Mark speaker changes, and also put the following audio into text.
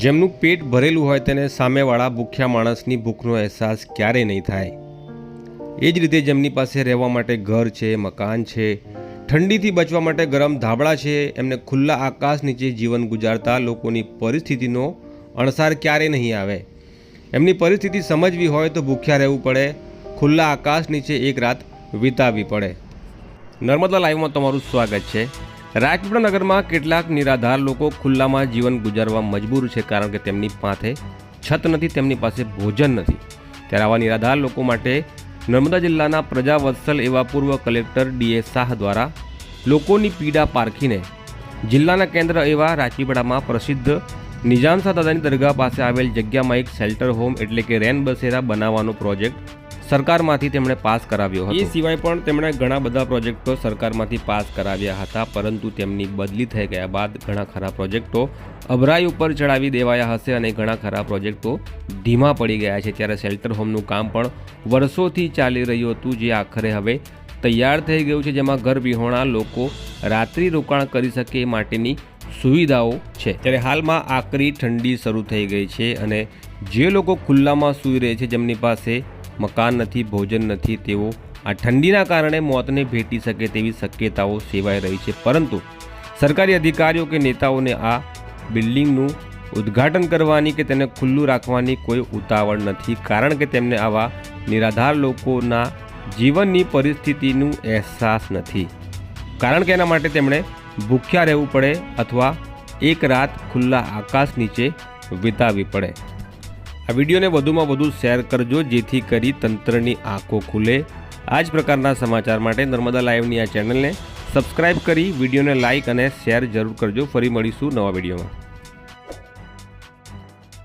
Speaker 1: જેમનું પેટ ભરેલું હોય તેને સામેવાળા ભૂખ્યા માણસની ભૂખનો અહેસાસ ક્યારેય નહીં થાય. એ જ રીતે જેમની પાસે રહેવા માટે ઘર છે, મકાન છે, ઠંડીથી બચવા માટે ગરમ ધાબળા છે, એમને ખુલ્લા આકાશ નીચે જીવન ગુજારતા લોકોની પરિસ્થિતિનો અણસાર ક્યારેય નહીં આવે. એમની પરિસ્થિતિ સમજવી હોય તો ભૂખ્યા રહેવું પડે, ખુલ્લા આકાશ નીચે એક રાત વિતાવવી પડે. નર્મદા લાઈવમાં તમારું સ્વાગત છે. રાજપીપળા નગરમાં કેટલાક નિરાધાર લોકો ખુલ્લામાં જીવન ગુજારવા મજબૂર છે કારણ કે તેમની પાસે છત નથી, તેમની પાસે ભોજન નથી. ત્યારે આવા નિરાધાર લોકો માટે નર્મદા જિલ્લાના પ્રજાવત્સલ એવા પૂર્વ કલેક્ટર ડીએ શાહ દ્વારા લોકોની પીડા પારખીને જિલ્લાના કેન્દ્ર એવા રાજપીપળામાં પ્રસિદ્ધ નિજામશાહ દાદાની દરગાહ પાસે આવેલ જગ્યામાં એક શેલ્ટર હોમ એટલે કે રેન બસેરા બનાવવાનો પ્રોજેક્ટ સરકારમાંથી તેમણે પાસ કરાવ્યો હતો. એ સિવાય પણ તેમણે ઘણા બધા પ્રોજેક્ટો સરકારમાંથી પાસ કરાવ્યા હતા પરંતુ તેમની બદલી થઈ ગયા બાદ ઘણા ખરા પ્રોજેક્ટો અભરાઈ ઉપર ચડાવી દેવાયા હશે અને ઘણા ખરા પ્રોજેક્ટો ધીમા પડી ગયા છે. ત્યારે શેલ્ટર હોમનું કામ પણ વર્ષોથી ચાલી રહ્યું હતું જે આખરે હવે તૈયાર થઈ ગયું છે જેમાં ઘર વિહોણા લોકો રાત્રિ રોકાણ કરી શકે એ માટેની સુવિધાઓ છે. ત્યારે હાલમાં આકરી ઠંડી શરૂ થઈ ગઈ છે અને જે લોકો ખુલ્લામાં સૂઈ રહે છે જેમની પાસે મકાન નથી, ભોજન નથી, તેઓ આ ઠંડીના કારણે મોતને ભેટી શકે તેવી શક્યતાઓ સેવાઈ રહી છે. પરંતુ સરકારી અધિકારીઓ કે નેતાઓને આ બિલ્ડિંગનું ઉદ્ઘાટન કરવાની કે તેને ખુલ્લું રાખવાની કોઈ ઉતાવળ નથી, કારણ કે તેમને આવા નિરાધાર લોકોના જીવનની પરિસ્થિતિનું અહેસાસ નથી. કારણ કે એના માટે તેમણે ભૂખ્યા રહેવું પડે અથવા એક રાત ખુલ્લા આકાશ નીચે વિતાવવી પડે. આ વિડીયોને વધુમાં વધુ શેર કરજો, જેથી કરી તંત્રની આંખો ખુલે. આ જ પ્રકારના સમાચાર માટે નર્મદા લાઈવની આ ચેનલને સબસ્ક્રાઇબ કરી, વિડીયોને લાઇક અને શેર જરૂર કરજો. ફરી મળીશું નવા વિડીયોમાં.